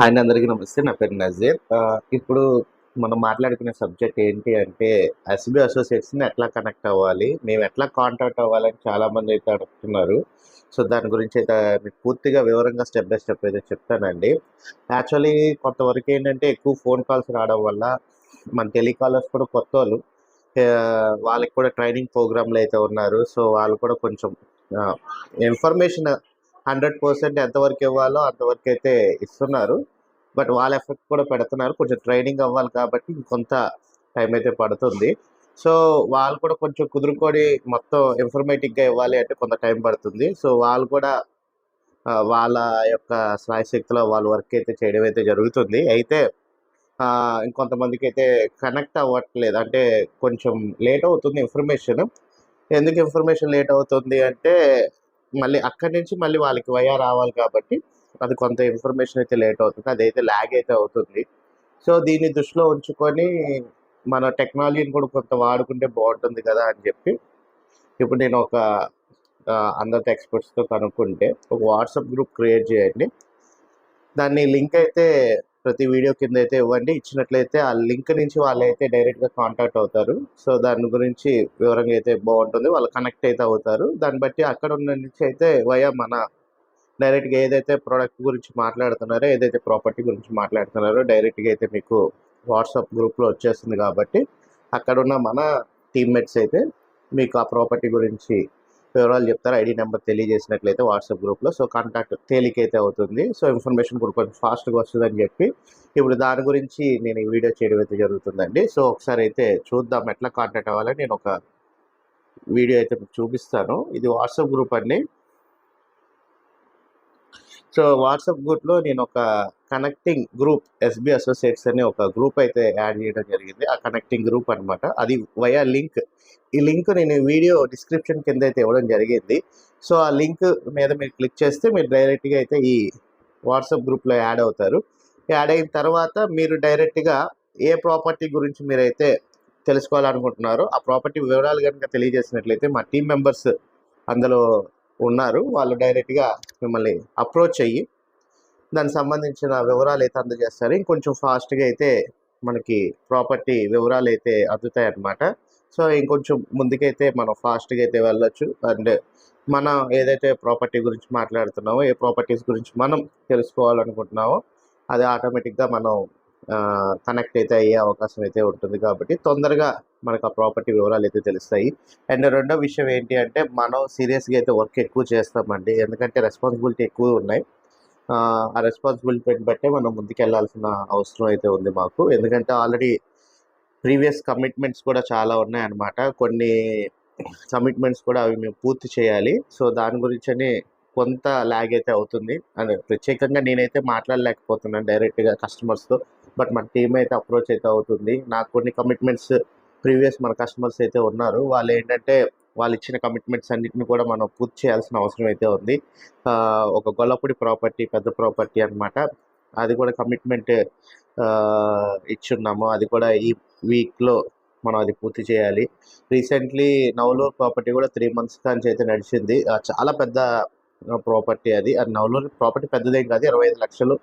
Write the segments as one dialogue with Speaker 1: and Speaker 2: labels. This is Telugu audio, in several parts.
Speaker 1: హాయ్ అందరికీ నమస్తే నా పేరు నజీర్ ఇప్పుడు మనం మాట్లాడుకునే సబ్జెక్ట్ ఏంటి అంటే ఎస్బి అసోసియేట్స్ని ఎట్లా కనెక్ట్ అవ్వాలి మేము ఎట్లా కాంటాక్ట్ అవ్వాలని చాలామంది అయితే అడుగుతున్నారు. సో దాని గురించి అయితే మీకు పూర్తిగా వివరంగా స్టెప్ బై స్టెప్ అయితే చెప్తానండి. యాక్చువల్లీ కొంతవరకు ఏంటంటే ఎక్కువ ఫోన్ కాల్స్ రావడం వల్ల మన టెలికాలర్స్ కూడా కొత్త వాళ్ళు. వాళ్ళకి కూడా ట్రైనింగ్ ప్రోగ్రాంలు అయితే ఉన్నారు. సో వాళ్ళు కూడా కొంచెం ఇన్ఫర్మేషన్ హండ్రెడ్ పర్సెంట్ ఎంతవరకు ఇవ్వాలో అంతవరకు అయితే ఇస్తున్నారు. బట్ వాళ్ళ ఎఫెక్ట్ కూడా పెడుతున్నారు. కొంచెం ట్రైనింగ్ అవ్వాలి కాబట్టి కొంత టైం అయితే పడుతుంది. సో వాళ్ళు కూడా కొంచెం కుదురుకొని మొత్తం ఇన్ఫర్మేటివ్గా ఇవ్వాలి అంటే కొంత టైం పడుతుంది. సో వాళ్ళు కూడా వాళ్ళ యొక్క శ్రాయశక్తిలో వాళ్ళ వర్క్ అయితే చేయడం అయితే జరుగుతుంది. అయితే ఇంకొంతమందికి అయితే కనెక్ట్ అవ్వట్లేదు. అంటే కొంచెం లేట్ అవుతుంది ఇన్ఫర్మేషన్. ఎందుకు ఇన్ఫర్మేషన్ లేట్ అవుతుంది అంటే మళ్ళీ అక్కడి నుంచి మళ్ళీ వాళ్ళకి వయా రావాలి కాబట్టి అది కొంత ఇన్ఫర్మేషన్ అయితే లేట్ అవుతుంది. అదైతే ల్యాగ్ అయితే అవుతుంది. సో దీన్ని దృష్టిలో ఉంచుకొని మన టెక్నాలజీని కూడా కొంత వాడుకుంటే బాగుంటుంది కదా అని చెప్పి ఇప్పుడు నేను ఒక అందరితో ఎక్స్పర్ట్స్తో కనుక్కుంటే ఒక వాట్సాప్ గ్రూప్ క్రియేట్ చేయండి. దాన్ని లింక్ అయితే ప్రతి వీడియో కింద అయితే ఇవ్వండి. ఇచ్చినట్లయితే ఆ లింక్ నుంచి వాళ్ళైతే డైరెక్ట్గా కాంటాక్ట్ అవుతారు. సో దాని గురించి వివరంగా అయితే బాగుంటుంది. వాళ్ళు కనెక్ట్ అయితే అవుతారు. దాన్ని బట్టి అక్కడ ఉన్న నుంచి అయితే వయా మన డైరెక్ట్గా ఏదైతే ప్రోడక్ట్ గురించి మాట్లాడుతున్నారో ఏదైతే ప్రాపర్టీ గురించి మాట్లాడుతున్నారో డైరెక్ట్గా అయితే మీకు వాట్సాప్ గ్రూప్లో వచ్చేస్తుంది కాబట్టి అక్కడ ఉన్న మన టీమ్మేట్స్ అయితే మీకు ఆ ప్రాపర్టీ గురించి వివరాలు చెప్తారు. ఐడి నెంబర్ తెలియజేసినట్లయితే వాట్సాప్ గ్రూప్లో. సో కాంటాక్ట్ తేలికైతే అవుతుంది. సో ఇన్ఫర్మేషన్ కూడా కొంచెం ఫాస్ట్గా వస్తుందని చెప్పి. ఇప్పుడు దాని గురించి నేను ఈ వీడియో చేయడం అయితే జరుగుతుందండి. సో ఒకసారి అయితే చూద్దాం ఎట్లా కాంటాక్ట్ అవ్వాలని నేను ఒక వీడియో అయితే మీకు చూపిస్తాను. ఇది వాట్సాప్ గ్రూప్ అండి. సో వాట్సాప్ గ్రూప్లో నేను ఒక కనెక్టింగ్ గ్రూప్ ఎస్బి అసోసియేట్స్ అనే ఒక గ్రూప్ అయితే యాడ్ చేయడం జరిగింది. ఆ కనెక్టింగ్ గ్రూప్ అనమాట అది వయా లింక్ ఈ లింక్ నేను వీడియో డిస్క్రిప్షన్ కింద అయితే ఇవ్వడం జరిగింది. సో ఆ లింక్ మీద మీరు క్లిక్ చేస్తే మీరు డైరెక్ట్గా అయితే ఈ వాట్సాప్ గ్రూప్లో యాడ్ అవుతారు. యాడ్ అయిన తర్వాత మీరు డైరెక్ట్గా ఏ ప్రాపర్టీ గురించి మీరైతే తెలుసుకోవాలనుకుంటున్నారో ఆ ప్రాపర్టీ వివరాలు కనుక తెలియజేసినట్లయితే మా టీం మెంబర్స్ అందులో ఉన్నారు. వాళ్ళు డైరెక్ట్గా మిమ్మల్ని అప్రోచ్ అయ్యి దానికి సంబంధించిన వివరాలు అయితే అందజేస్తారు. ఇంకొంచెం ఫాస్ట్గా అయితే మనకి ప్రాపర్టీ వివరాలు అయితే అందుతాయి అన్నమాట సో ఇంకొంచెం ముందుకైతే మనం ఫాస్ట్గా అయితే వెళ్ళొచ్చు. అండ్ మనం ఏదైతే ప్రాపర్టీ గురించి మాట్లాడుతున్నామో ఏ ప్రాపర్టీస్ గురించి మనం తెలుసుకోవాలనుకుంటున్నామో అది ఆటోమేటిక్గా మనం కనెక్ట్ అయితే అయ్యే అవకాశం అయితే ఉంటుంది కాబట్టి తొందరగా మనకు ఆ ప్రాపర్టీ వివరాలు అయితే తెలుస్తాయి. అండ్ రెండో విషయం ఏంటి అంటే మనం సీరియస్గా అయితే వర్క్ ఎక్కువ చేస్తామండి. ఎందుకంటే రెస్పాన్సిబిలిటీ ఎక్కువ ఉన్నాయి. ఆ, రెస్పాన్సిబిలిటీని బట్టే మనం ముందుకెళ్ళాల్సిన అవసరం అయితే ఉంది మాకు. ఎందుకంటే ఆల్రెడీ ప్రీవియస్ కమిట్మెంట్స్ కూడా చాలా ఉన్నాయన్నమాట. కొన్ని కమిట్మెంట్స్ కూడా అవి మేము పూర్తి చేయాలి. సో దాని గురించని కొంత ల్యాగ్ అయితే అవుతుంది. అండ్ ప్రత్యేకంగా నేనైతే మాట్లాడలేకపోతున్నాను డైరెక్ట్గా కస్టమర్స్తో బట్ మన టీం అయితే అప్రోచ్ అయితే అవుతుంది. నాకు కొన్ని కమిట్మెంట్స్ ప్రీవియస్ మన కస్టమర్స్ అయితే ఉన్నారు. వాళ్ళు ఏంటంటే వాళ్ళు ఇచ్చిన కమిట్మెంట్స్ అన్నిటిని కూడా మనం పూర్తి చేయాల్సిన అవసరం అయితే ఉంది. ఒక గొల్లపూడి ప్రాపర్టీ పెద్ద ప్రాపర్టీ అనమాట అది కూడా కమిట్మెంట్ ఇచ్చున్నాము. అది కూడా ఈ వీక్లో మనం అది పూర్తి చేయాలి. రీసెంట్లీ నవలూరు ప్రాపర్టీ కూడా త్రీ మంత్స్ కాంచి అయితే నడిచింది. చాలా పెద్ద ప్రాపర్టీ అది. అది నవలూరు ప్రాపర్టీ పెద్దదేం కాదు. ఇరవై ఐదు లక్షలు.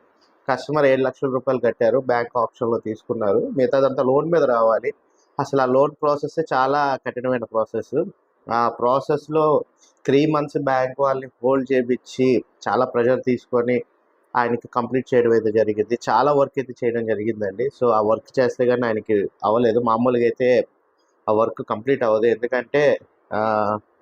Speaker 1: కస్టమర్ ఏడు లక్షల రూపాయలు కట్టారు. బ్యాంక్ ఆప్షన్లో తీసుకున్నారు. మిగతాదంతా లోన్ మీద రావాలి. అసలు ఆ లోన్ ప్రాసెస్ చాలా కఠినమైన ప్రాసెస్ ఆ ప్రాసెస్లో త్రీ మంత్స్ బ్యాంక్ వాళ్ళని హోల్డ్ చేపించి చాలా ప్రెషర్ తీసుకొని ఆయనకి కంప్లీట్ చేయడం అయితే జరిగింది. చాలా వర్క్ అయితే చేయడం జరిగిందండి. సో ఆ వర్క్ చేస్తే కానీ ఆయనకి అవ్వలేదు. మామూలుగా అయితే ఆ వర్క్ కంప్లీట్ అవ్వదు. ఎందుకంటే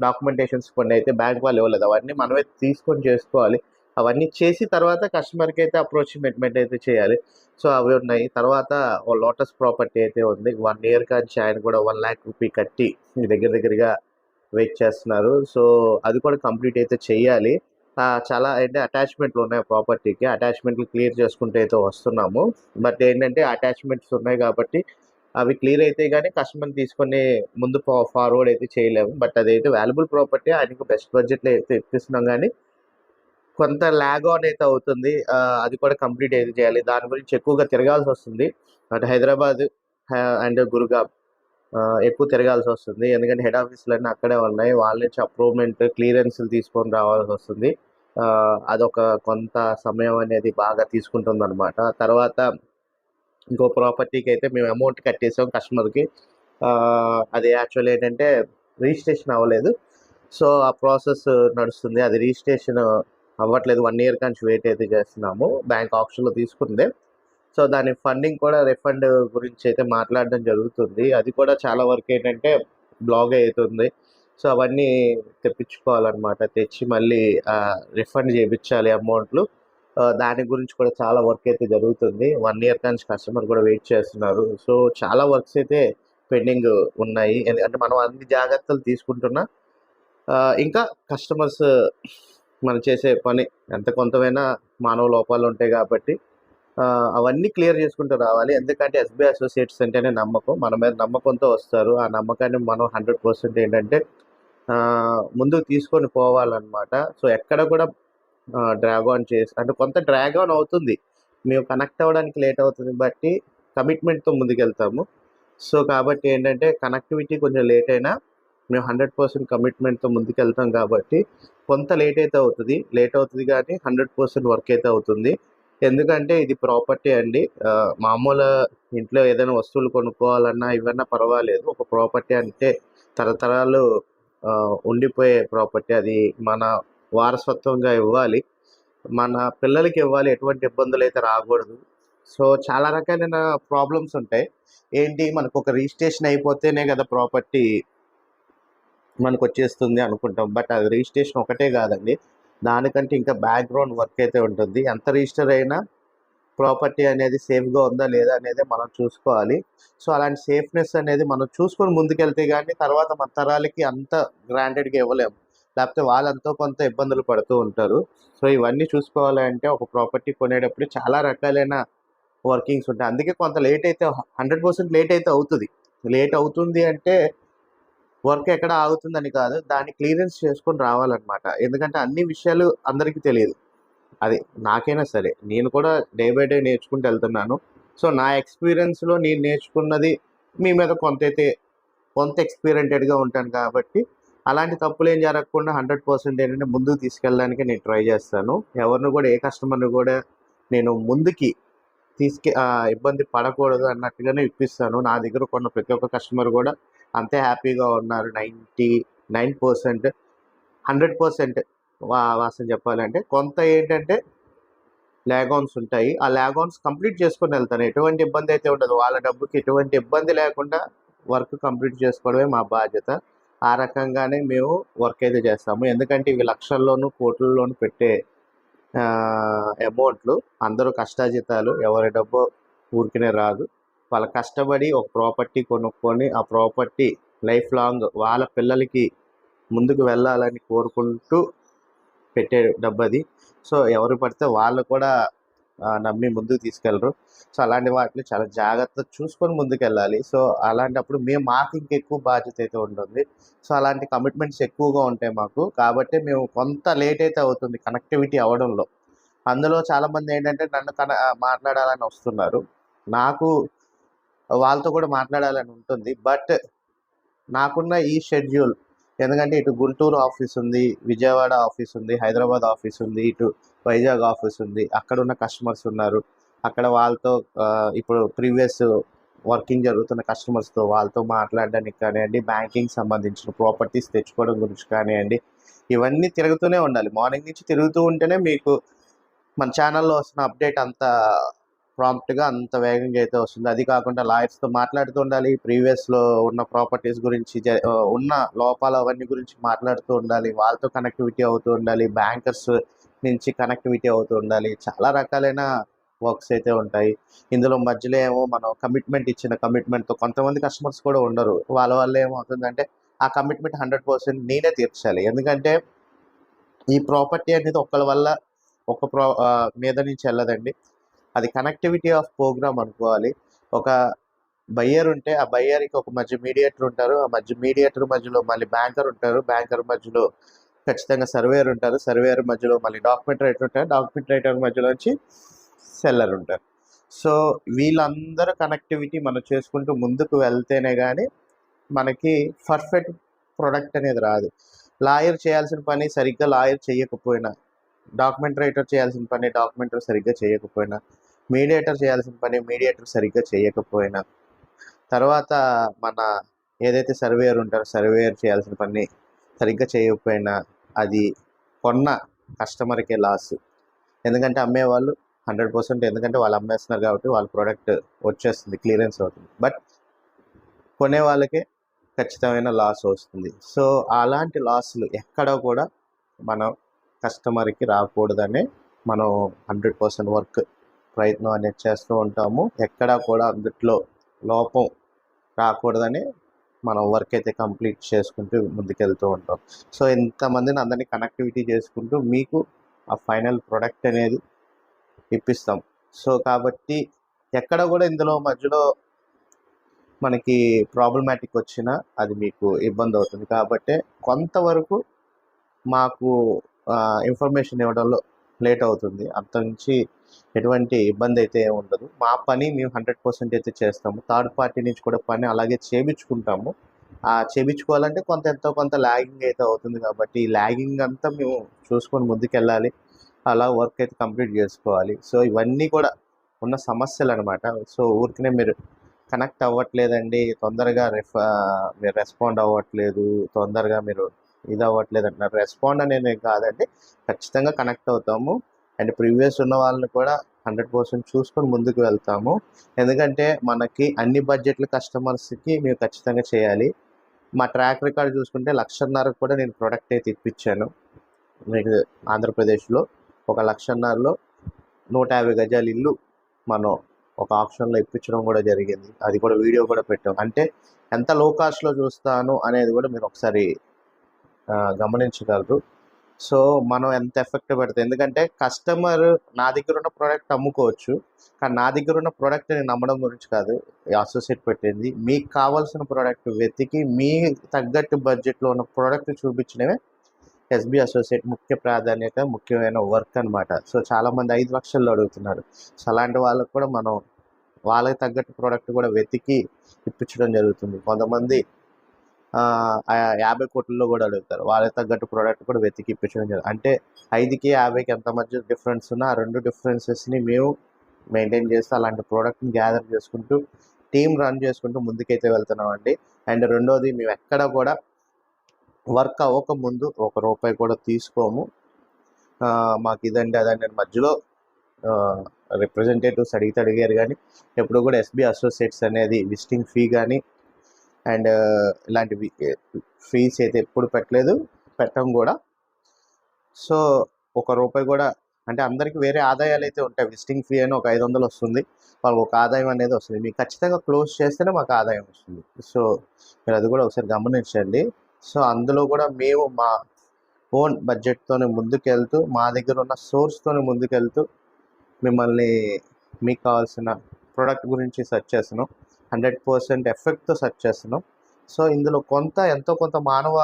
Speaker 1: డాక్యుమెంటేషన్స్ కొన్ని అయితే బ్యాంక్ వాళ్ళు ఇవ్వలేదు. అవన్నీ మనమే తీసుకొని చేసుకోవాలి. అవన్నీ చేసి తర్వాత కస్టమర్కి అయితే అప్రోచ్మెంట్మెంట్ అయితే చేయాలి. సో అవి ఉన్నాయి. తర్వాత లోటస్ ప్రాపర్టీ అయితే ఉంది. వన్ ఇయర్ కాంచి ఆయన కూడా వన్ ల్యాక్ రూపీ కట్టి దగ్గర దగ్గరగా వెయిట్ చేస్తున్నారు. సో అది కూడా కంప్లీట్ అయితే చేయాలి. చాలా అంటే అటాచ్మెంట్లు ఉన్నాయి ప్రాపర్టీకి అటాచ్మెంట్లు క్లియర్ చేసుకుంటే అయితే వస్తున్నాము. బట్ ఏంటంటే అటాచ్మెంట్స్ ఉన్నాయి కాబట్టి అవి క్లియర్ అయితే కానీ కస్టమర్ తీసుకొని ముందు ఫార్వర్డ్ అయితే చేయలేము. బట్ అదైతే వాల్యుబుల్ ప్రాపర్టీ ఆయనకు బెస్ట్ బడ్జెట్లో అయితే ఇప్పిస్తున్నాం కానీ కొంత ల్యాగ్ ఆన్ అయితే అవుతుంది. అది కూడా కంప్లీట్ అయితే చేయాలి. దాని గురించి ఎక్కువగా తిరగాల్సి వస్తుంది. అటు హైదరాబాద్ అండ్ గురుగాం ఎక్కువ తిరగాల్సి వస్తుంది ఎందుకంటే హెడ్ ఆఫీసులు అన్నీ అక్కడే ఉన్నాయి వాళ్ళ నుంచి అప్రూవ్మెంట్ క్లియరెన్స్లు తీసుకొని రావాల్సి వస్తుంది అదొక కొంత సమయం అనేది బాగా తీసుకుంటుందనమాట. తర్వాత ఇంకో ప్రాపర్టీకి అయితే మేము అమౌంట్ కట్టేసాం కస్టమర్‌కి. అది యాక్చువల్ ఏంటంటే రిజిస్ట్రేషన్ అవ్వలేదు. సో, ఆ ప్రాసెస్ నడుస్తుంది. అది రిజిస్ట్రేషన్ అవ్వట్లేదు. వన్ ఇయర్ కాంచి వెయిట్ అయితే చేస్తున్నాము. బ్యాంక్ ఆప్షన్‌లో తీసుకుంది. సో, దాని ఫండింగ్ కూడా రిఫండ్ గురించి అయితే మాట్లాడడం జరుగుతుంది. అది కూడా చాలా వరకు ఏంటంటే బ్లాగ్ అవుతుంది సో, అవన్నీ తెప్పించుకోవాలన్నమాట తెచ్చి మళ్ళీ రిఫండ్ చేయించాలి అమౌంట్‌లు. దాని గురించి కూడా చాలా వర్క్ అయితే జరుగుతుంది. వన్ ఇయర్ నుంచి కస్టమర్ కూడా వెయిట్ చేస్తున్నారు. సో, చాలా వర్క్స్ అయితే పెండింగ్ ఉన్నాయి. ఎందుకంటే మనం అన్ని జాగ్రత్తలు తీసుకుంటున్నా ఇంకా కస్టమర్స్ మనం చేసే పని ఎంత కొంతమైనా మానవ లోపాలు ఉంటాయి కాబట్టి అవన్నీ క్లియర్ చేసుకుంటూ రావాలి. ఎందుకంటే ఎస్‌బీఐ అసోసియేట్స్ అంటేనే నమ్మకం. మన మీద నమ్మకంతో వస్తారు. ఆ నమ్మకాన్ని మనం 100% ఏంటంటే ముందుకు తీసుకొని పోవాలన్నమాట సో, ఎక్కడ కూడా డ్రాగ్ ఆన్ చేసి అంటే కొంత డ్రాగ్ ఆన్ అవుతుంది. మేము కనెక్ట్ అవ్వడానికి లేట్ అవుతుంది బట్టి కమిట్మెంట్‌తో ముందుకెళ్తాము. సో, కాబట్టి ఏంటంటే కనెక్టివిటీ కొంచెం లేట్ అయినా మేము 100% కమిట్మెంట్‌తో ముందుకెళ్తాం కాబట్టి కొంత లేట్ అయితే అవుతుంది లేట్ అవుతుంది కానీ హండ్రెడ్ పర్సెంట్ వర్క్ అయితే అవుతుంది. ఎందుకంటే ఇది ప్రాపర్టీ అండి. మామూలు ఇంట్లో ఏదైనా వస్తువులు కొనుక్కోవాలన్నా ఇవన్నా పర్వాలేదు. ఒక ప్రాపర్టీ అంటే తరతరాలు ఉండిపోయే ప్రాపర్టీ. అది మన వారసత్వంగా ఇవ్వాలి. మన పిల్లలకి ఇవ్వాలి. ఎటువంటి ఇబ్బందులు అయితే రాకూడదు. సో, చాలా రకాలైన ప్రాబ్లమ్స్ ఉంటాయి. ఏంటి మనకు ఒక రిజిస్ట్రేషన్ అయిపోతేనే కదా ప్రాపర్టీ మనకొచ్చేస్తుంది అనుకుంటాం. బట్ అది రిజిస్ట్రేషన్ ఒకటే కాదండి. దానికంటే ఇంకా బ్యాక్‌గ్రౌండ్ వర్క్ అయితే ఉంటుంది. ఎంత రిజిస్టర్ అయినా ప్రాపర్టీ అనేది సేఫ్‌గా ఉందా లేదా అనేది మనం చూసుకోవాలి. సో, అలాంటి సేఫ్‌నెస్ అనేది మనం చూసుకొని ముందుకెళ్తే కానీ తర్వాత మన తరాలకి అంత గ్రాంటెడ్‌గా ఇవ్వలేము. లేకపోతే వాళ్ళు ఎంతో కొంత ఇబ్బందులు పడుతూ ఉంటారు. సో, ఇవన్నీ చూసుకోవాలంటే ఒక ప్రాపర్టీ కొనేటప్పుడు చాలా రకాలైన వర్కింగ్స్ ఉంటాయి. అందుకే కొంత లేట్ అయితే 100% లేట్ అయితే అవుతుంది లేట్ అవుతుంది అంటే వర్క్ ఎక్కడ ఆగుతుందని కాదు. దాన్ని క్లియరెన్స్ చేసుకొని రావాలనమాట. ఎందుకంటే అన్ని విషయాలు అందరికీ తెలియదు అది నాకైనా సరే. నేను కూడా డే బై డే నేర్చుకుంటూ వెళ్తున్నాను సో, నా ఎక్స్‌పీరియన్స్‌లో నేను నేర్చుకున్నది మీ మీద కొంత అయితే కొంత ఎక్స్‌పీరియెంటెడ్‌గా ఉంటాను కాబట్టి అలాంటి తప్పులు ఏం జరగకుండా 100% ఏంటంటే ముందుకు తీసుకెళ్ళడానికి నేను ట్రై చేస్తాను. ఎవరిని కూడా ఏ కస్టమర్‌ని కూడా నేను ముందుకి తీసుకె ఇబ్బంది పడకూడదు అన్నట్టుగానే ఇప్పిస్తాను. నా దగ్గర కొన్న ప్రతి ఒక్క కస్టమర్ కూడా అంతే హ్యాపీగా ఉన్నారు. 99% 100% వా వాసన చెప్పాలంటే కొంత ఏంటంటే ల్యాగోన్స్ ఉంటాయి. ఆ ల్యాగాన్స్ కంప్లీట్ చేసుకొని వెళ్తాను ఎటువంటి ఇబ్బంది అయితే ఉండదు. వాళ్ళ డబ్బుకి ఎటువంటి ఇబ్బంది లేకుండా వర్క్ కంప్లీట్ చేసుకోవడమే మా బాధ్యత. ఆ రకంగానే మేము వర్క్ అయితే చేస్తాము. ఎందుకంటే ఇవి లక్షల్లోనూ కోట్లలోనూ పెట్టే అమౌంట్‌లు. అందరూ కష్టాజితాలు ఎవరి డబ్బో ఊరికినే రాదు. వాళ్ళు కష్టపడి ఒక ప్రాపర్టీ కొనుక్కొని ఆ ప్రాపర్టీ లైఫ్ లాంగ్ వాళ్ళ పిల్లలకి ముందుకు వెళ్ళాలని కోరుకుంటూ పెట్టే డబ్బది. సో, ఎవరు పడితే వాళ్ళు కూడా నమ్మి ముందుకు తీసుకెళ్ళరు సో, అలాంటి వాటిని చాలా జాగ్రత్తగా చూసుకొని ముందుకెళ్ళాలి. సో, అలాంటప్పుడు మేము మాకు ఇంకెక్కువ బాధ్యత అయితే ఉంటుంది. సో, అలాంటి కమిట్మెంట్స్ ఎక్కువగా ఉంటాయి మాకు. కాబట్టి మేము కొంత లేట్ అయితే అవుతుంది కనెక్టివిటీ అవ్వడంలో. అందులో చాలామంది ఏంటంటే నన్ను కన మాట్లాడాలని వస్తున్నారు. నాకు వాళ్ళతో కూడా మాట్లాడాలని ఉంటుంది. బట్ నాకున్న ఈ షెడ్యూల్ ఎందుకంటే ఇటు గుంటూరు ఆఫీస్ ఉంది, విజయవాడ ఆఫీస్ ఉంది, హైదరాబాద్ ఆఫీస్ ఉంది, ఇటు వైజాగ్ ఆఫీస్ ఉంది. అక్కడున్న కస్టమర్స్ ఉన్నారు. అక్కడ వాళ్ళతో ఇప్పుడు ప్రీవియస్ వర్కింగ్ జరుగుతున్న కస్టమర్స్‌తో వాళ్ళతో మాట్లాడడానికి కానివ్వండి బ్యాంకింగ్ సంబంధించిన ప్రాపర్టీస్ తెచ్చుకోవడం గురించి కానివ్వండి ఇవన్నీ తిరుగుతూనే ఉండాలి. మార్నింగ్ నుంచి తిరుగుతూ ఉంటేనే మీకు మన ఛానల్లో వస్తున్న అప్డేట్ అంతా ప్రాంప్ట్‌గా అంత వేగంగా అయితే వస్తుంది. అది కాకుండా లాయర్స్‌తో మాట్లాడుతూ ఉండాలి. ప్రీవియస్‌లో ఉన్న ప్రాపర్టీస్ గురించి జ ఉన్న లోపాలు అవన్నీ గురించి మాట్లాడుతూ ఉండాలి. వాళ్ళతో కనెక్టివిటీ అవుతూ ఉండాలి. బ్యాంకర్స్ నుంచి కనెక్టివిటీ అవుతూ ఉండాలి. చాలా రకాలైన వర్క్స్ అయితే ఉంటాయి. ఇందులో మధ్యలో ఏమో మనం కమిట్మెంట్ ఇచ్చిన కమిట్మెంట్‌తో కొంతమంది కస్టమర్స్ కూడా ఉండరు. వాళ్ళ వల్ల ఏమవుతుందంటే ఆ కమిట్మెంట్ 100% నేనే తీర్చాలి. ఎందుకంటే ఈ ప్రాపర్టీ అనేది ఒకళ్ళ వల్ల ఒక ప్రో మీద నుంచి వెళ్ళదండి అది కనెక్టివిటీ ఆఫ్ ప్రోగ్రామ్ అనుకోవాలి. ఒక బయ్యర్ ఉంటే ఆ బయ్యర్‌కి ఒక మధ్య మీడియేటర్ ఉంటారు. ఆ మధ్య మీడియేటర్ మధ్యలో మళ్ళీ బ్యాంకర్ ఉంటారు. బ్యాంకర్ మధ్యలో ఖచ్చితంగా సర్వేయర్ ఉంటారు. సర్వేయర్ మధ్యలో మళ్ళీ డాక్యుమెంట్ రైటర్ ఉంటారు. డాక్యుమెంట్ రైటర్ మధ్యలో వచ్చి సెల్లర్ ఉంటారు. సో, వీళ్ళందరూ కనెక్టివిటీ మనం చేసుకుంటూ ముందుకు వెళ్తేనే కానీ మనకి పర్ఫెక్ట్ ప్రొడక్ట్ అనేది రాదు. లాయర్ చేయాల్సిన పని సరిగ్గా లాయర్ చేయకపోయినా డాక్యుమెంట్ రైటర్ చేయాల్సిన పని డాక్యుమెంటర్ సరిగ్గా చేయకపోయినా మీడియేటర్ చేయాల్సిన పని మీడియేటర్ సరిగ్గా చేయకపోయినా తర్వాత మన ఏదైతే సర్వేయర్ ఉంటారో సర్వేయర్ చేయాల్సిన పని సరిగ్గా చేయకపోయినా అది కొన్న కస్టమర్కే లాస్. ఎందుకంటే అమ్మేవాళ్ళు హండ్రెడ్ పర్సెంట్ ఎందుకంటే వాళ్ళు అమ్మేస్తున్నారు కాబట్టి వాళ్ళ ప్రోడక్ట్ వచ్చేస్తుంది క్లియరెన్స్ అవుతుంది. బట్ కొనే వాళ్ళకే ఖచ్చితమైన లాస్ వస్తుంది. సో అలాంటి లాస్లు ఎక్కడ కూడా మనం కస్టమర్కి రాకూడదనే మనం హండ్రెడ్ పర్సెంట్ వర్క్ ప్రయత్నం అనేది చేస్తూ ఉంటాము. ఎక్కడా కూడా అందుట్లో లోపం రాకూడదని మనం వర్క్ అయితే కంప్లీట్ చేసుకుంటూ ముందుకెళ్తూ ఉంటాం. సో ఇంతమందిని అందరినీ కనెక్టివిటీ చేసుకుంటూ మీకు ఆ ఫైనల్ ప్రోడక్ట్ అనేది ఇప్పిస్తాం. సో కాబట్టి ఎక్కడ కూడా ఇందులో మధ్యలో మనకి ప్రాబ్లమాటిక్ వచ్చినా అది మీకు ఇబ్బంది అవుతుంది. కాబట్టి కొంతవరకు మాకు ఇన్ఫర్మేషన్ ఇవ్వడంలో లేట్ అవుతుంది. అంత నుంచి ఎటువంటి ఇబ్బంది అయితే ఉండదు. మా పని మేము హండ్రెడ్ పర్సెంట్ అయితే చేస్తాము. థర్డ్ పార్టీ నుంచి కూడా పని అలాగే చేపించుకుంటాము. ఆ చేపించుకోవాలంటే కొంత ఎంతో కొంత ల్యాగింగ్ అయితే అవుతుంది కాబట్టి ఈ ల్యాగింగ్ అంతా మేము చూసుకొని ముందుకెళ్ళాలి. అలా వర్క్ అయితే కంప్లీట్ చేసుకోవాలి. సో ఇవన్నీ కూడా ఉన్న సమస్యలు అనమాట సో ఊరికనే మీరు కనెక్ట్ అవ్వట్లేదండి. తొందరగా రిఫ మీరు రెస్పాండ్ అవ్వట్లేదు. తొందరగా మీరు ఇది అవ్వట్లేదు అంటున్నారు. రెస్పాండ్ అనేది కాదండి. ఖచ్చితంగా కనెక్ట్ అవుతాము. అండ్ ప్రీవియస్ ఉన్న వాళ్ళని కూడా హండ్రెడ్ పర్సెంట్ చూసుకొని ముందుకు వెళ్తాము. ఎందుకంటే మనకి అన్ని బడ్జెట్ల కస్టమర్స్కి మేము ఖచ్చితంగా చేయాలి. మా ట్రాక్ రికార్డ్ చూసుకుంటే లక్షన్నరకు కూడా నేను ప్రోడక్ట్ అయితే ఇప్పించాను. మీకు ఆంధ్రప్రదేశ్లో ఒక లక్షన్నరలో నూట యాభై గజాల ఇల్లు మనం ఒక ఆప్షన్లో ఇప్పించడం కూడా జరిగింది. అది కూడా వీడియో కూడా పెట్టాం. అంటే ఎంత లో కాస్ట్లో చూస్తాను అనేది కూడా మీరు ఒకసారి గమనించగలరు. సో మనం ఎంత ఎఫెక్ట్ పెడతాం ఎందుకంటే కస్టమర్ నా దగ్గర ఉన్న ప్రోడక్ట్ అమ్ముకోవచ్చు కానీ నా దగ్గర ఉన్న ప్రోడక్ట్ నేను నమ్మడం గురించి కాదు. అసోసియేట్ పెట్టింది. మీకు కావాల్సిన ప్రోడక్ట్ వెతికి మీ తగ్గట్టు బడ్జెట్లో ఉన్న ప్రోడక్ట్ చూపించడమే ఎస్బి అసోసియేట్ ముఖ్య ప్రాధాన్యత ముఖ్యమైన వర్క్ అనమాట సో చాలామంది ఐదు లక్షల్లో అడుగుతున్నారు. సో అలాంటి వాళ్ళకు కూడా మనం వాళ్ళకి తగ్గట్టు ప్రోడక్ట్ కూడా వెతికి ఇప్పించడం జరుగుతుంది. కొంతమంది యాభై కోట్లలో కూడా అడుగుతారు. వాళ్ళకి తగ్గట్టు ప్రోడక్ట్ కూడా వెతికి ఇప్పించడం జరుగుతుంది. అంటే ఐదుకి యాభైకి ఎంత మధ్య డిఫరెన్స్ ఉన్నా ఆ రెండు డిఫరెన్సెస్ని మేము మెయింటైన్ చేస్తూ అలాంటి ప్రోడక్ట్ని గ్యాదర్ చేసుకుంటూ టీం రన్ చేసుకుంటూ ముందుకైతే వెళ్తున్నామండి. అండ్ రెండోది మేము ఎక్కడ కూడా వర్క్ అవ్వకముందు ఒక రూపాయి కూడా తీసుకోము. మాకు ఇదండి అదండి మధ్యలో రిప్రజెంటేటివ్స్ అడిగితే అడిగారు కానీ ఎప్పుడు కూడా ఎస్బీ అసోసియేట్స్ అనేది విజిటింగ్ ఫీ కానీ అండ్ ఇలాంటివి ఫీజ్ అయితే ఎప్పుడు పెట్టలేదు పెట్టం కూడా. సో ఒక రూపాయి కూడా అంటే అందరికీ వేరే ఆదాయాలు అయితే ఉంటాయి. విజిటింగ్ ఫీ అని ఒక ఐదు వందలు వస్తుంది. వాళ్ళకి ఒక ఆదాయం అనేది వస్తుంది. మీకు ఖచ్చితంగా క్లోజ్ చేస్తేనే మాకు ఆదాయం వస్తుంది. సో మీరు అది కూడా ఒకసారి గమనించండి. సో అందులో కూడా మేము మా ఓన్ బడ్జెట్తోనే ముందుకెళ్తూ మా దగ్గర ఉన్న సోర్స్తోనే ముందుకెళ్తూ మిమ్మల్ని మీకు కావాల్సిన ప్రోడక్ట్ గురించి సెర్చ్ చేస్తున్నాం. హండ్రెడ్ పర్సెంట్ ఎఫెక్ట్తో సెర్చ్ చేస్తున్నాం. సో ఇందులో కొంత ఎంతో కొంత మానవ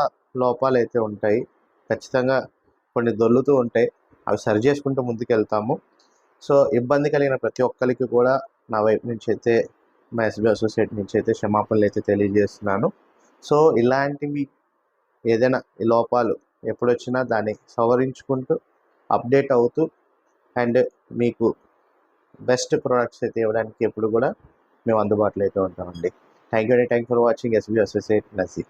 Speaker 1: లోపాలు అయితే ఉంటాయి. ఖచ్చితంగా కొన్ని దొల్లుతూ ఉంటాయి. అవి సరి చేసుకుంటూ ముందుకెళ్తాము. సో ఇబ్బంది కలిగిన ప్రతి ఒక్కరికి కూడా నా వైపు నుంచి అయితే మా ఎస్బీ అసోసియేట్ నుంచి అయితే క్షమాపణలు అయితే తెలియజేస్తున్నాను. సో ఇలాంటివి ఏదైనా ఈ లోపాలు ఎప్పుడొచ్చినా దాన్ని సవరించుకుంటూ అప్డేట్ అవుతూ అండ్ మీకు బెస్ట్ ప్రోడక్ట్స్ అయితే ఇవ్వడానికి ఎప్పుడు కూడా మేము అందుబాటులో అయితే ఉంటామండి. థ్యాంక్ యూ అండి thank for watching S B associate నజీ